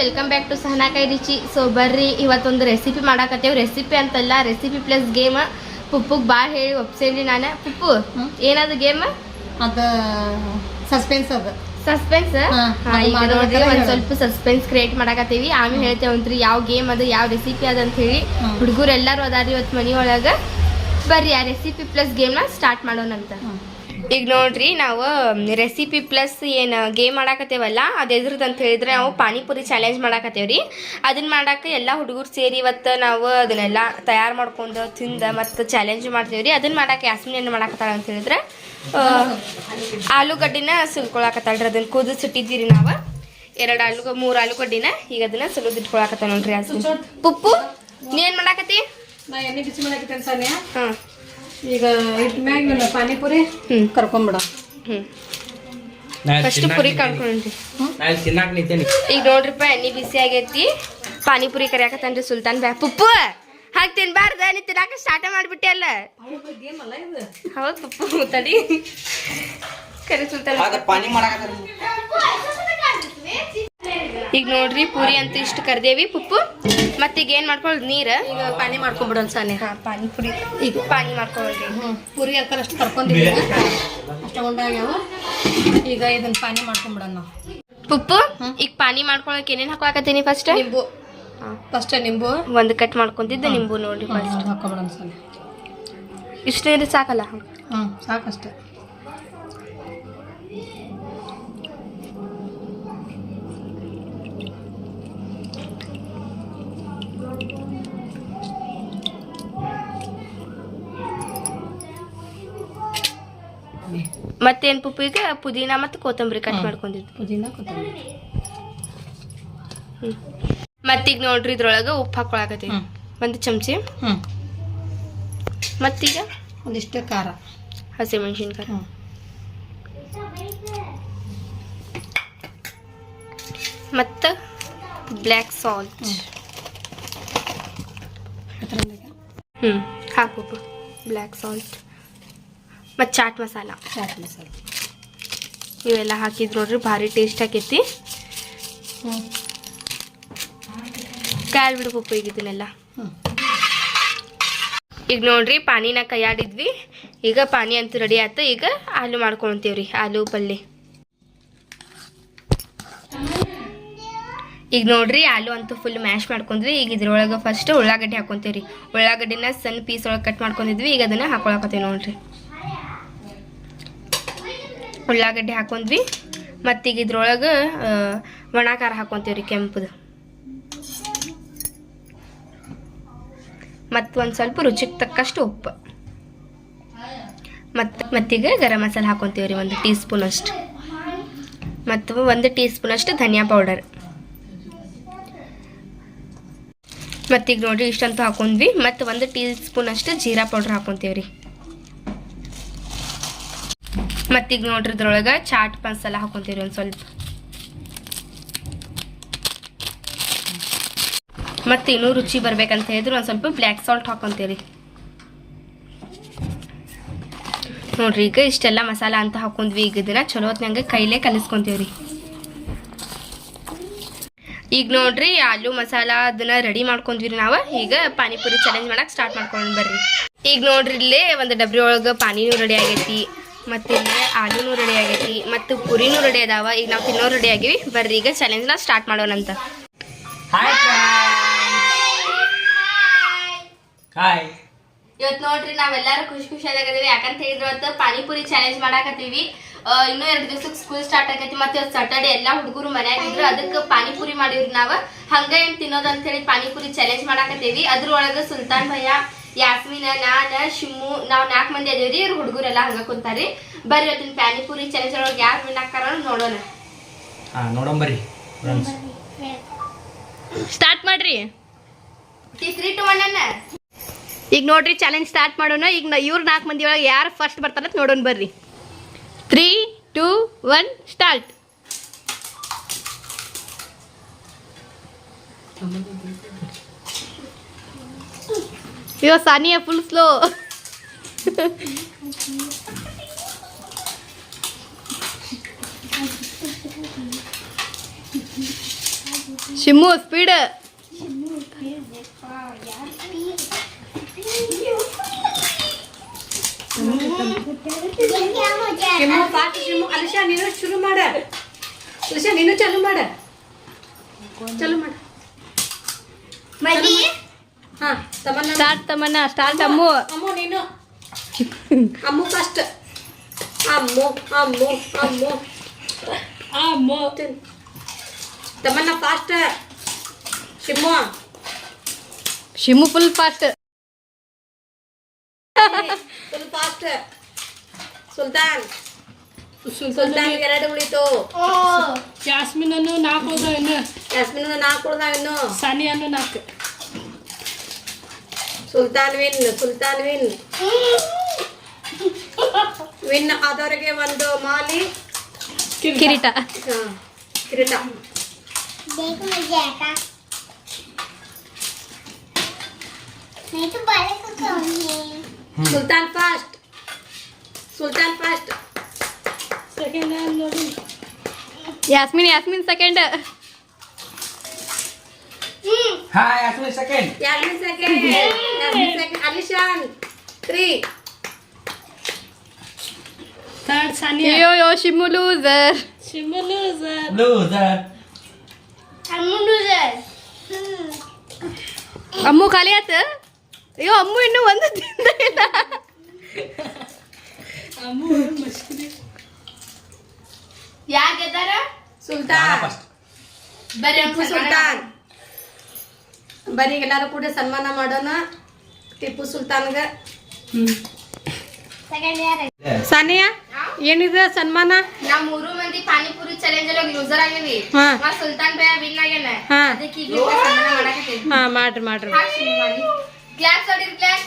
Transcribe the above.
Welcome back to ಸಹನಾಕಾಯಿ ರುಚಿ ಸೊ ಬರ್ರಿ ಇವತ್ತೊಂದು ರೆಸಿಪಿ ಮಾಡಾಕತ್ತೇವ್. ರೆಸಿಪಿ ಅಂತಲ್ಲ ರೆಸಿಪಿ ಪ್ಲಸ್ ಗೇಮ್ ಪುಪ್ಪುಗ್ ಭಾಳ ಹೇಳಿ ಒಪ್ಸೇನಿ ನಾನು. ಪುಪ್ಪು. ಏನದು ಗೇಮ್ ಅದು ಸಸ್ಪೆನ್ಸ್ ಅದು. ಸಸ್ಪೆನ್ಸ್ ನೋಡ್ರಿ ಒಂದ್ ಸ್ವಲ್ಪ ಸಸ್ಪೆನ್ಸ್ ಕ್ರಿಯೇಟ್ ಮಾಡಾಕತ್ತೀವಿ. ಆಮೇಲೆ ಹೇಳ್ತೇವಂತ್ರಿ ಯಾವ ಗೇಮ್ ಅದು ಯಾವ ರೆಸಿಪಿ ಅದ ಅಂತ ಹೇಳಿ. ಹುಡುಗರು ಎಲ್ಲರೂ ಅದಾರಿ ಇವತ್ತು ಮನಿಯೊಳಗ. ಬರ್ರಿ ಆ ರೆಸಿಪಿ ಪ್ಲಸ್ ಗೇಮ್ನ ಸ್ಟಾರ್ಟ್ ಮಾಡೋಣಂತ. ಈಗ ನೋಡ್ರಿ ನಾವು ರೆಸಿಪಿ ಪ್ಲಸ್ ಏನು ಗೇಮ್ ಮಾಡಾಕತ್ತೇವಲ್ಲ ಅದು ಎದ್ರದ್ದು ಅಂತ ಹೇಳಿದ್ರೆ ನಾವು ಪಾನಿಪುರಿ ಚಾಲೆಂಜ್ ಮಾಡಾಕತ್ತೇವ್ರಿ. ಅದನ್ನ ಮಾಡಾಕ ಎಲ್ಲ ಹುಡುಗರು ಸೇರಿ ಇವತ್ತು ನಾವು ಅದನ್ನೆಲ್ಲ ತಯಾರು ಮಾಡ್ಕೊಂಡು ತಿಂದ ಮತ್ತು ಚಾಲೆಂಜ್ ಮಾಡ್ತೇವ್ರಿ. ಅದನ್ನ ಮಾಡಾಕ ಯಾಸ್ಮಿನ್ ಏನು ಮಾಡಾಕತ್ತಾಳ ಅಂತ ಹೇಳಿದ್ರೆ ಆಲೂಗಡ್ಡಿನ ಸುಲ್ಕೊಳಕತ್ತಾಳ್ರಿ. ಅದನ್ನ ಕುದಿಸಿಟ್ಟಿದ್ದೀರಿ ನಾವು. ಎರಡು ಆಲೂಗ ಮೂರು ಆಲೂಗಡ್ಡಿನ ಈಗ ಅದನ್ನ ಸುಲಿದಿಟ್ಕೊಳಕತ್ತ ನೋಡ್ರಿ ಯಾಸ್ಮಿನ್. ಪುಪ್ಪು ನೀ ಏನು ಮಾಡಾಕತ್ತಿ? ನಾ ಎಣ್ಣೆ ಬಿಸಿ ಹಾಂ. ಈಗ ಇಟ್ ಮ್ಯಾಗ ಪಾನಿಪುರಿ ಹ್ಞೂ ಕರ್ಕೊಂಬಿಡ. ಫಸ್ಟ್ ಪುರಿ ತಿನ್ನಾಕ ಈಗ ನೋಡ್ರಿಪ್ಪ ಎಣ್ಣೆ ಬಿಸಿ ಆಗೈತಿ. ಪಾನಿಪುರಿ ಕರಿಯಾಕತ್ತನ್ರಿ ಸುಲ್ತಾನ್ ಬ್ಯಾ. ಪುಪ್ಪು ಹಾಗೆ ತಿನ್ಬಾರ್ದ? ನೀ ತಿನ್ನಾಕ ಸ್ಟಾರ್ಟ್ ಮಾಡ್ಬಿಟ್ಟೆ ಅಲ್ಲ? ಗೇಮ್ ಅಲ್ಲ ಇದು ಹೌದು ಪುಪ್ಪು ತಡಿ. ಕರಿ ಸುಲ್ತಾನ್. ಅದ ಪಾನಿ ಮಾಡಾಕತ್ತಾರ ಈಗ ನೋಡ್ರಿ ಪೂರಿ ಅಂತ ಇಷ್ಟು ಕರ್ದೇವಿ ಪುಪ್ಪು. ಮತ್ತೀಗ ಏನ್ ಮಾಡ್ಕೊಳ್ಳೋದು ನೀರು? ಈಗ ಪಾನಿ ಮಾಡ್ಕೊಂಬಿಡೋಣ ಹಾಂ ಪಾನಿ ಪುರಿ. ಈಗ. ಪಾನಿ ಮಾಡ್ಕೊಳ್ರಿ ಹ್ಞೂ ಪುರಿ ಅಂತ ಅಷ್ಟು ಕರ್ಕೊಂಡಿದ್ದೀವಿ ಅಷ್ಟು ಉಂಡಾಗ್ಯಾವ ಈಗ ಇದನ್ನ ಪಾನಿ ಮಾಡ್ಕೊಂಬಿಡೋಣ ನಾವು. ಪುಪ್ಪು ಈಗ ಪಾನಿ ಮಾಡ್ಕೊಳಕ್ ಏನೇನ್ ಹಾಕೊಳಕತ್ತೀನಿ ಫಸ್ಟ್ ನಿಂಬು. ಫಸ್ಟ್ ನಿಂಬು. ಒಂದು ಕಟ್ ಮಾಡ್ಕೊಂತಿದ್ದೆ ನಿಂಬು ನೋಡಿ ಫಸ್ಟ್ ಹಾಕೊಂಬಿಡೋಣ ಸಾನಿ. ಇಷ್ಟು ನೀರು ಸಾಕಲ್ಲ? ಹ್ಞೂ ಸಾಕಷ್ಟೆ. ಮತ್ತೇನ್ ಪುಪ್ಪು ಈಗ ಪುದೀನ ಮತ್ತು ಕೊತ್ತಂಬರಿ ಕಟ್ ಮಾಡ್ಕೊಂಡಿದ್ವಿ ಮಾಡ್ಕೊಂಡಿದ್ದು. ಪುದೀನ ಕೊತ್ತಂಬರಿ. ಮತ್ತೀಗ ನೋಡ್ರಿ ಇದ್ರೊಳಗ ಉಪ್ಪು ಹಾಕೊಳಕತ್ತೀವಿ ಒಂದು ಚಮಚಿ. ಹ್ಞೂ ಮತ್ತೀಗ? ಒಂದಿಷ್ಟು ಖಾರ. ಹಸಿಮೆಣಸಿನ್ಕಾಯಿ. ಹ್ಞೂ ಮತ್ತು ಬ್ಲ್ಯಾಕ್ ಸಾಲ್ಟ್. ಹ್ಞೂ ಹಾಕು ಬ್ಲ್ಯಾಕ್ ಸಾಲ್ಟ್. ಮತ್ತು ಚಾಟ್ ಮಸಾಲ. ಚಾಟ್ ಮಸಾಲ. ಇವೆಲ್ಲ ಹಾಕಿದ್ರು ನೋಡ್ರಿ ಭಾರಿ ಟೇಸ್ಟ್ ಆಕೈತಿ. ಕಾಲ್ ಬಿಡು ಪಪ್ಪು ಈಗ ಇದನ್ನೆಲ್ಲ ಈಗ ನೋಡ್ರಿ ಪಾನಿನ ಕೈಯಾಡಿದ್ವಿ. ಈಗ ಪಾನಿ ಅಂತೂ ರೆಡಿ ಆಯ್ತು. ಈಗ ಆಲೂ ಮಾಡ್ಕೊಳ್ತೀವ್ರಿ ಆಲೂ ಪಲ್ಯ ಈಗ ನೋಡ್ರಿ ಆಲೂ ಅಂತೂ ಫುಲ್ ಮ್ಯಾಶ್ ಮಾಡ್ಕೊಂಡ್ವಿ. ಈಗ ಇದ್ರೊಳಗೆ ಫಸ್ಟ್ ಉಳ್ಳಾಗಡ್ಡಿ ಹಾಕೊಂತೀವ್ರಿ. ಉಳ್ಳಾಗಡ್ಡಿನ ಸಣ್ಣ ಪೀಸ್ ಒಳಗೆ ಕಟ್ ಮಾಡ್ಕೊಂಡಿದ್ವಿ. ಈಗ ಅದನ್ನ ಹಾಕೊಳಕತ್ತೀವಿ ನೋಡ್ರಿ. ಉಳ್ಳಾಗಡ್ಡಿ ಹಾಕೊಂಡ್ವಿ. ಮತ್ತೀಗ ಇದ್ರೊಳಗೆ ಒಣ ಖಾರ ರೀ ಕೆಂಪುದು. ಮತ್ತು ಒಂದು ಸ್ವಲ್ಪ ರುಚಿಗೆ ತಕ್ಕಷ್ಟು ಉಪ್ಪು. ಮತ್ತು, ಮತ್ತೀಗ ಗರಂ ಮಸಾಲೆ ಹಾಕೊತೀವಿ ರೀ ಒಂದು ಟೀ ಸ್ಪೂನ್ ಅಷ್ಟು. ಮತ್ತು ಒಂದು ಟೀ ಸ್ಪೂನ್ ಅಷ್ಟು ಧನಿಯಾ ಪೌಡರ್. ಮತ್ತೀಗ ನೋಡಿರಿ ಇಷ್ಟಂತೂ ಹಾಕೊಂಡ್ವಿ. ಮತ್ತು ಒಂದು ಟೀ ಸ್ಪೂನ್ ಅಷ್ಟು ಜೀರಾ ಪೌಡರ್ ಹಾಕೊತೀವಿ ರೀ ಮತ್ತೀಗ ನೋಡ್ರಿ ಇದ್ರೊಳಗೆ ಚಾಟ್ ಮಸಾಲ ಹಾಕೊತೀವಿ ರೀ ಒಂದು ಸ್ವಲ್ಪ. ಮತ್ತು ಇನ್ನೂ ರುಚಿ ಬರ್ಬೇಕಂತ ಹೇಳಿದ್ರೆ, ಒಂದು ಸ್ವಲ್ಪ ಬ್ಲ್ಯಾಕ್ ಸಾಲ್ಟ್ ಹಾಕೊಂತೀರಿ ನೋಡ್ರಿ ಈಗ ಇಷ್ಟೆಲ್ಲ ಮಸಾಲ ಅಂತ ಹಾಕೊಂಡ್ವಿ ಈಗ ಇದನ್ನ ಚಲೋ ಹೊತ್ನಂಗೆ ಕೈಲೇ ಕಲಿಸ್ಕೊಂತೀವ್ರಿ. ಈಗ ನೋಡ್ರಿ ಆಲೂ ಮಸಾಲ ಅದನ್ನ ರೆಡಿ ಮಾಡ್ಕೊಂಡ್ವಿ ನಾವು, ಈಗ ಪಾನಿಪುರಿ ಚಾಲೆಂಜ್ ಮಾಡಕ್ಕೆ ಸ್ಟಾರ್ಟ್ ಮಾಡ್ಕೊಂಡು ಬರ್ರಿ. ಈಗ ನೋಡ್ರಿ ಇಲ್ಲೇ ಒಂದು ಡಬ್ರಿ ಒಳಗೆ ಪಾನಿನೂ ರೆಡಿ ಆಗೈತಿ. ಮತ್ತೆ ಇಲ್ಲೇ ಆಲೂನು ರೆಡಿ ಆಗೈತಿ ಮತ್ತು ಪುರಿನೂ ರೆಡಿ ಅದಾವ. ಈಗ ನಾವು ತಿನ್ನೋ ರೆಡಿ ಆಗಿವಿ. ಬರ್ರಿ ಈಗ ಚಾಲೆಂಜ್ನ ಸ್ಟಾರ್ಟ್ ಮಾಡೋಣಂತ ಹಾಯ್ ಹಾಯ್ ಇವತ್ತು ನೋಡ್ರಿ ನಾವೆಲ್ಲರೂ ಖುಷಿ ಖುಷಿಯಾಗಿದ್ದೀವಿ ಯಾಕಂತ ಹೇಳಿದ್ರೆ ಇವತ್ತು ಪಾನಿಪುರಿ ಚಾಲೆಂಜ್ ಮಾಡಾಕತ್ತೀವಿ. ಇನ್ನೂ ಎರಡು ದಿವಸಕ್ಕೆ ಸ್ಕೂಲ್ ಸ್ಟಾರ್ಟ್ ಆಗೈತಿ. ಮತ್ತೆ ಇವತ್ತು ಸಾಟರ್ಡೆ ಎಲ್ಲ ಹುಡುಗರು ಮನ್ಯಾಗ ಇದ್ರು. ಅದಕ್ಕೆ ಪಾನಿಪುರಿ ಮಾಡಿವ್ರಿ ನಾವು. ಹಂಗ ಏನ್ ತಿನ್ನೋದು ಅಂತ ಹೇಳಿ ಪಾನಿಪುರಿ ಚಾಲೆಂಜ್ ಮಾಡಾಕತ್ತೀವಿ. ಅದ್ರೊಳಗ ಸುಲ್ತಾನ್ ಭಯ್ಯ ಯಾಸ್ಮಿನ ನಾನ ಶಿಮ್ಮು ನಾವ್ ನಾಲ್ಕು ಮಂದಿ ಅದೇವ್ರಿ ಇವ್ರ ಹುಡುಗರೆಲ್ಲ ಹಂಗ ಕುಂತಾರಿ ಬರ್ರಿ ಇವತ್ತಿನ ಪ್ಯಾನಿಪುರಿ ಚಾಲೆಂಜ್ ಒಳಗೆ ಯಾರು ವಿನ್ ಆಕಾರ ನೋಡೋಣ. ಹಾ ಬರ್ರಿ. ಫ್ರೆಂಡ್ಸ್ ಸ್ಟಾರ್ಟ್ ಮಾಡ್ರಿ. ತ್ರೀ ಟು ಒನ್ ಅನ್ನ. ಈಗ ನೋಡ್ರಿ ಚಾಲೆಂಜ್ ಸ್ಟಾರ್ಟ್ ಮಾಡೋಣ. ಈಗ ಇವ್ರ ಇವ್ರು ನಾಲ್ಕು ಮಂದಿ ಒಳಗೆ ಯಾರು ಫಸ್ಟ್ ಬರ್ತಾರ ನೋಡೋಣ ಬರ್ರಿ. ತ್ರೀ ಟೂ ಒನ್ ಸ್ಟಾರ್ಟ್ ಅಯ್ಯೋ Sania full slow Shimmu speed Alisha ನೀನು ಶುರು ಮಾಡ ಅಲಿಶಾ ನೀನು ಚಾಲು ಮಾಡ ಚಾಲು ಮಾಡ ಹಾ ಸ್ಟಾರ್ಟ್ ತಮ್ಮನ್ನ ಸ್ಟಾರ್ಟ್ ಅಮ್ಮು ಅಮ್ಮು. ನೀನು. Ammu first Ammu Ammu Ammu. Ammu. Tamanna fast Shimmu. Shimmu full fast full fast Sultan. Sultan ಎರಡು ಉಳಿತು. ಜಾಸ್ಮಿನನ್ನು ನಾಲ್ಕು ಹೋದ ಇನ್ನು. ಯಾಸ್ಮಿನ್ ನಾಲ್ಕು ಉಳ್ದಾವ ಇನ್ನು. ಸಾನಿಯನ್ನು ನಾಲ್ಕು. Sultan win Sultan win win ಆದವರಿಗೆ ಒಂದು ಮಾಲಿ. ಕಿರೀಟ. ಹಾ, ಕಿರೀಟ. Sultan fast. Sultan fast. Second ನೋಡಿ Yasmin Yasmin second hi Asmi second Yasmin second Yasmin second Alishan three third Sania ಅಯ್ಯೋ ಯೋ ಶಿಮ್ಮು ಲೂಸರ್ ಶಿಮಲು ಲೂಸರ್ ಅಮ್ಮು ಖಾಲಿ ಆತ ಅಯ್ಯೋ ಅಮ್ಮು ಇನ್ನೂ ಒಂದು ತಿಂದ ಇಲ್ಲ ಅಮ್ಮು ಮಸ್ಕಿದೆ ಯಾರ್ ಗೆದ್ದಾರ ಸುಲ್ತಾನ್ ಫಸ್ಟ್ ಬರ್ರಿ ಟಿಪ್ಪು ಸುಲ್ತಾನ್ ಬರೀ ಎಲ್ಲಾರು ಕೂಡ ಸನ್ಮಾನ ಮಾಡೋಣ. ಟಿಪ್ಪು ಸುಲ್ತಾನ್ಗ. ಸಾನಿಯಾ ಏನಿದ ಸನ್ಮಾನ? ನಮ್ ಮೂರು ಮಂದಿ ಪಾನಿಪುರಿ ಚಾಲೆಂಜ್ ಅಲ್ಲಿ ಲೂಸರ್ ಆಗಿವಿ. ಸುಲ್ತಾನ್ ಬೇ ವಿನ್ ಆಗ್ಯಾನ. ಹಾ. ಅದಕ್ಕೆ ಈಗ ಸನ್ಮಾನ ಮಾಡಕತ್ತೀವಿ ಹಾ ಮಾಡ್ರಿ ಮಾಡ್ರಿ. Glass glass class